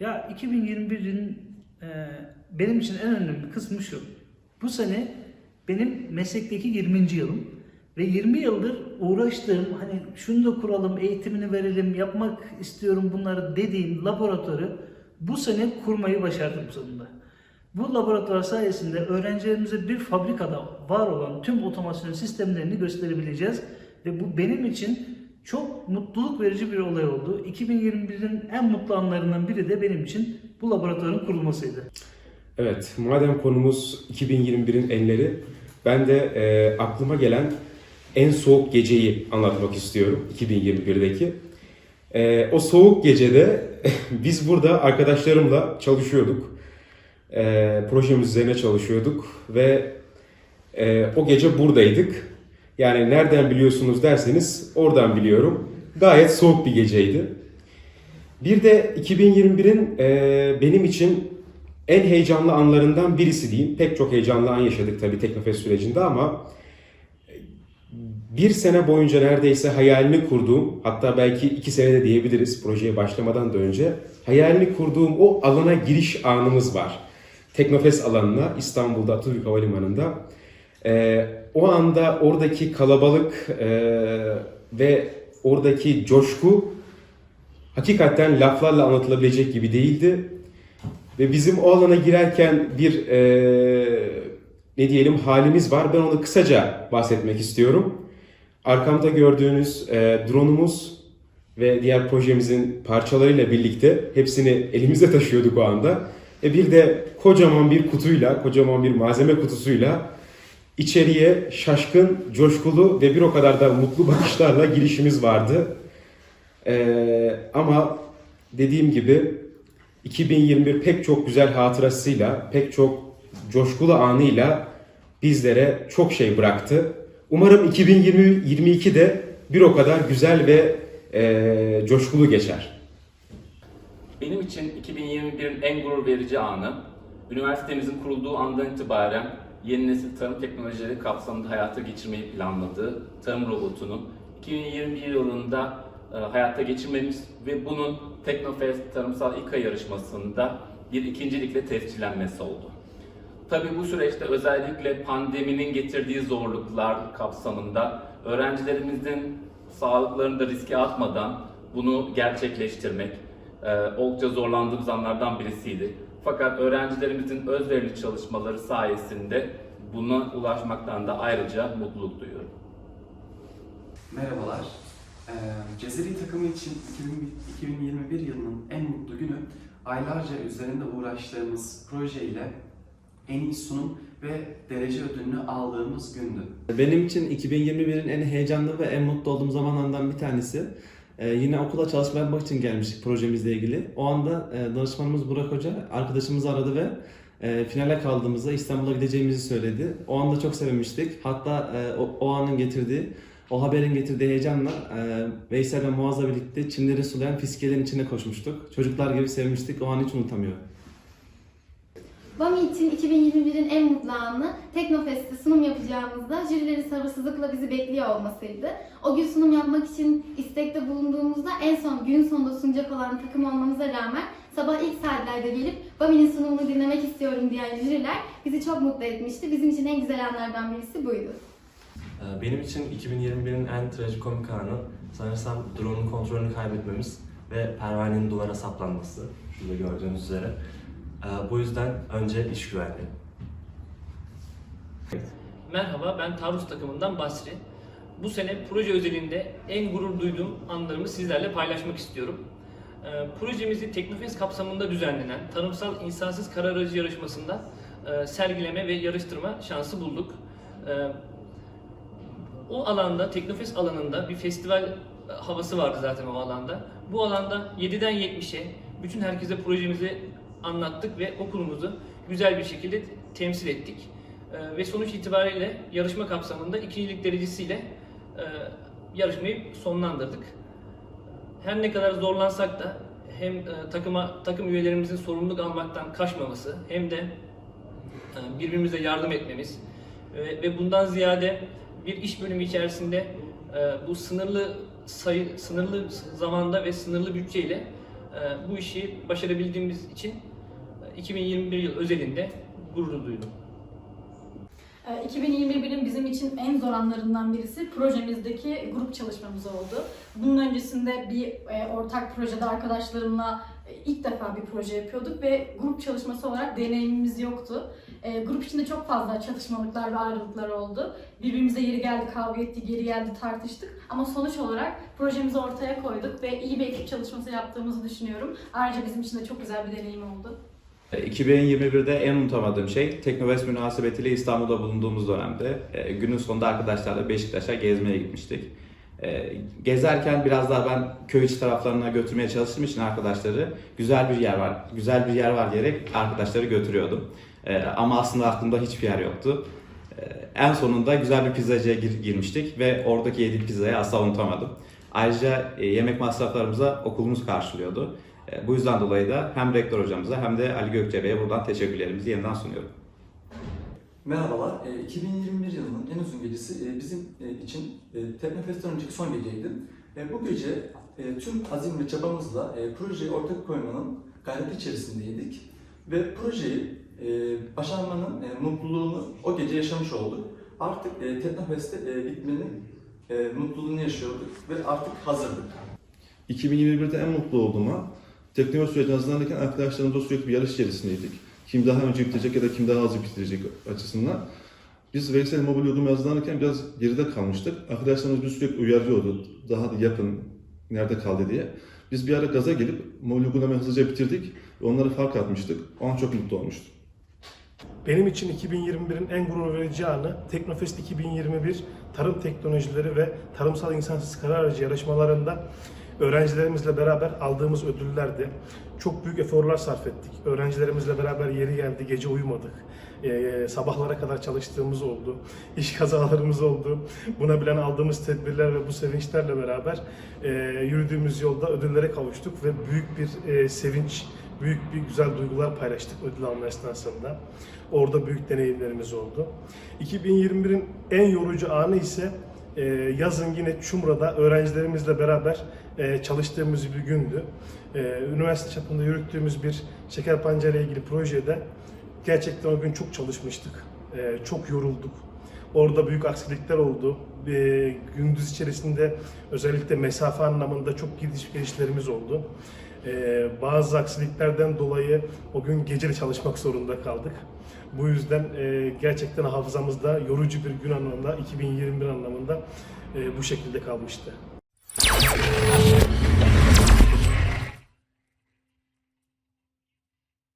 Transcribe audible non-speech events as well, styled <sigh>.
Ya 2021'in e, benim için en önemli kısmı şu. Bu sene benim meslekteki 20. yılım ve 20 yıldır uğraştığım hani şunu da kuralım, eğitimini verelim, yapmak istiyorum bunları dediğim laboratuvarı bu sene kurmayı başardım sonunda. Bu laboratuvar sayesinde öğrencilerimize bir fabrikada var olan tüm otomasyon sistemlerini gösterebileceğiz ve bu benim için çok mutluluk verici bir olay oldu. 2021'in en mutlu anlarından biri de benim için bu laboratuvarın kurulmasıydı. Evet, madem konumuz 2021'in enleri, ben de e, aklıma gelen en soğuk geceyi anlatmak istiyorum 2021'deki. E, o soğuk gecede <laughs> biz burada arkadaşlarımla çalışıyorduk. E, projemiz üzerine çalışıyorduk ve e, o gece buradaydık. Yani nereden biliyorsunuz derseniz oradan biliyorum. Gayet soğuk bir geceydi. Bir de 2021'in e, benim için en heyecanlı anlarından birisi diyeyim. Pek çok heyecanlı an yaşadık tabii Teknofest sürecinde ama bir sene boyunca neredeyse hayalini kurduğum, hatta belki iki senede diyebiliriz projeye başlamadan da önce, hayalini kurduğum o alana giriş anımız var. Teknofest alanına İstanbul'da Atatürk Havalimanı'nda. Ee, o anda oradaki kalabalık e, ve oradaki coşku hakikaten laflarla anlatılabilecek gibi değildi. Ve bizim o alana girerken bir e, ne diyelim halimiz var. Ben onu kısaca bahsetmek istiyorum. Arkamda gördüğünüz e, drone'umuz ve diğer projemizin parçalarıyla birlikte hepsini elimizde taşıyorduk o anda. E bir de kocaman bir kutuyla, kocaman bir malzeme kutusuyla içeriye şaşkın, coşkulu ve bir o kadar da mutlu bakışlarla girişimiz vardı. E, ama dediğim gibi 2021 pek çok güzel hatırasıyla, pek çok coşkulu anıyla bizlere çok şey bıraktı. Umarım 2020 de bir o kadar güzel ve e, coşkulu geçer. Benim için 2021'in en gurur verici anı, üniversitemizin kurulduğu andan itibaren yeni nesil tarım teknolojileri kapsamında hayata geçirmeyi planladığı tarım robotunun 2021 yılında e, hayata geçirmemiz ve bunun Teknofest Tarımsal İKA yarışmasında bir ikincilikle tescillenmesi oldu. Tabii bu süreçte özellikle pandeminin getirdiği zorluklar kapsamında öğrencilerimizin sağlıklarını da riske atmadan bunu gerçekleştirmek e, oldukça zorlandığımız anlardan birisiydi. Fakat öğrencilerimizin özverili çalışmaları sayesinde buna ulaşmaktan da ayrıca mutluluk duyuyorum. Merhabalar. Ee, Cezeri takımı için 2000 2021 yılının en mutlu günü aylarca üzerinde uğraştığımız proje ile en iyi sunum ve derece ödülünü aldığımız gündü. Benim için 2021'in en heyecanlı ve en mutlu olduğum zamanlardan bir tanesi. Ee, yine okula çalışma yapmak için gelmiştik projemizle ilgili. O anda e, danışmanımız Burak Hoca arkadaşımızı aradı ve e, finale kaldığımızda İstanbul'a gideceğimizi söyledi. O anda çok sevinmiştik. Hatta e, o, o anın getirdiği, o haberin getirdiği heyecanla e, Veysel ve Muaz'la birlikte çimleri sulayan fiskelerin içine koşmuştuk. Çocuklar gibi sevmiştik. O anı hiç unutamıyorum. BAMI için 2021'in en mutlu anı Teknofest'te sunum yapacağımızda jürilerin sabırsızlıkla bizi bekliyor olmasıydı. O gün sunum yapmak için istekte bulunduğumuzda en son gün sonunda sunacak olan takım olmamıza rağmen sabah ilk saatlerde gelip BAMI'nin sunumunu dinlemek istiyorum diyen jüriler bizi çok mutlu etmişti. Bizim için en güzel anlardan birisi buydu. Ee, Benim için 2021'in en trajikomik anı sanırsam drone'un kontrolünü kaybetmemiz ve pervanenin duvara saplanması. Şurada gördüğünüz üzere. Ee, Bu yüzden önce iş güvenliği. Merhaba, ben Taarruz takımından Basri. Bu sene proje özelinde en gurur duyduğum anlarımı sizlerle paylaşmak istiyorum. Ee, projemizi Teknofest kapsamında düzenlenen Tarımsal İnsansız Kara Aracı yarışmasında e, sergileme ve yarıştırma şansı bulduk. Ee, o alanda, Teknofest alanında bir festival e, havası vardı zaten o alanda. Bu alanda 7'den 70'e bütün herkese projemizi anlattık ve okulumuzu güzel bir şekilde temsil ettik. Ee, ve sonuç itibariyle yarışma kapsamında ikincilik derecesiyle e, yarışmayı sonlandırdık. Her ne kadar zorlansak da hem e, takıma takım üyelerimizin sorumluluk almaktan kaçmaması hem de e, birbirimize yardım etmemiz e, ve bundan ziyade bir iş bölümü içerisinde e, bu sınırlı sayı sınırlı zamanda ve sınırlı bütçeyle e, bu işi başarabildiğimiz için e, 2021 yıl özelinde gurur duydum. Ee, 2021'in bizim için en zor anlarından birisi projemizdeki grup çalışmamız oldu. Bunun öncesinde bir e, ortak projede arkadaşlarımla e, ilk defa bir proje yapıyorduk ve grup çalışması olarak deneyimimiz yoktu. E, grup içinde çok fazla çatışmalıklar ve ayrılıklar oldu. Birbirimize yeri geldi kavga ettik, geri geldi tartıştık. Ama sonuç olarak projemizi ortaya koyduk ve iyi bir ekip çalışması yaptığımızı düşünüyorum. Ayrıca bizim için de çok güzel bir deneyim oldu. 2021'de en unutamadığım şey Teknovest münasebetiyle İstanbul'da bulunduğumuz dönemde e, günün sonunda arkadaşlarla Beşiktaş'a gezmeye gitmiştik. E, gezerken biraz daha ben köy içi taraflarına götürmeye çalıştığım için arkadaşları güzel bir yer var, güzel bir yer var diyerek arkadaşları götürüyordum. E, ama aslında aklımda hiçbir yer yoktu. E, en sonunda güzel bir pizzacıya gir- girmiştik ve oradaki yediğim pizzayı asla unutamadım. Ayrıca e, yemek masraflarımıza okulumuz karşılıyordu. E, Bu yüzden dolayı da hem rektör hocamıza hem de Ali Gökçe buradan teşekkürlerimizi yeniden sunuyorum. Merhabalar. E, 2021 yılının en uzun gecesi e, bizim e, için e, Teknofest'ten önceki son geceydi. E, Bu gece e, tüm azim ve çabamızla e, projeyi ortaya koymanın gayreti içerisindeydik. Ve projeyi e, başarmanın e, mutluluğunu o gece yaşamış olduk. Artık e, Teknofest'e e, gitmenin e, mutluluğunu yaşıyorduk ve artık hazırdık. 2021'de en mutlu olduğuma teknoloji sürecine hazırlanırken arkadaşlarımızla sürekli bir yarış içerisindeydik. Kim daha önce bitirecek ya da kim daha hızlı bitirecek açısından. Biz Veysel Mobil uygulamaya hazırlanırken biraz geride kalmıştık. Arkadaşlarımız bizi sürekli uyarıyordu. Daha da yapın, nerede kaldı diye. Biz bir ara gaza gelip mobil uygulamayı hızlıca bitirdik ve onlara fark atmıştık. O an çok mutlu olmuştum. Benim için 2021'in en gurur verici anı Teknofest 2021 tarım teknolojileri ve tarımsal insansız karar aracı yarışmalarında öğrencilerimizle beraber aldığımız ödüllerdi. Çok büyük eforlar sarf ettik. Öğrencilerimizle beraber yeri geldi, gece uyumadık. Ee, sabahlara kadar çalıştığımız oldu. İş kazalarımız oldu. Buna bilen aldığımız tedbirler ve bu sevinçlerle beraber e, yürüdüğümüz yolda ödüllere kavuştuk ve büyük bir e, sevinç, büyük bir güzel duygular paylaştık ödül alma esnasında. Orada büyük deneyimlerimiz oldu. 2021'in en yorucu anı ise e, yazın yine Çumra'da öğrencilerimizle beraber e, çalıştığımız bir gündü. E, üniversite çapında yürüttüğümüz bir şeker pancarı ilgili projede gerçekten o gün çok çalışmıştık. E, çok yorulduk. Orada büyük aksilikler oldu. E, gündüz içerisinde özellikle mesafe anlamında çok gidiş gelişlerimiz oldu. E, bazı aksiliklerden dolayı o gün geceli çalışmak zorunda kaldık. Bu yüzden e, gerçekten hafızamızda yorucu bir gün anlamında, 2021 anlamında e, bu şekilde kalmıştı.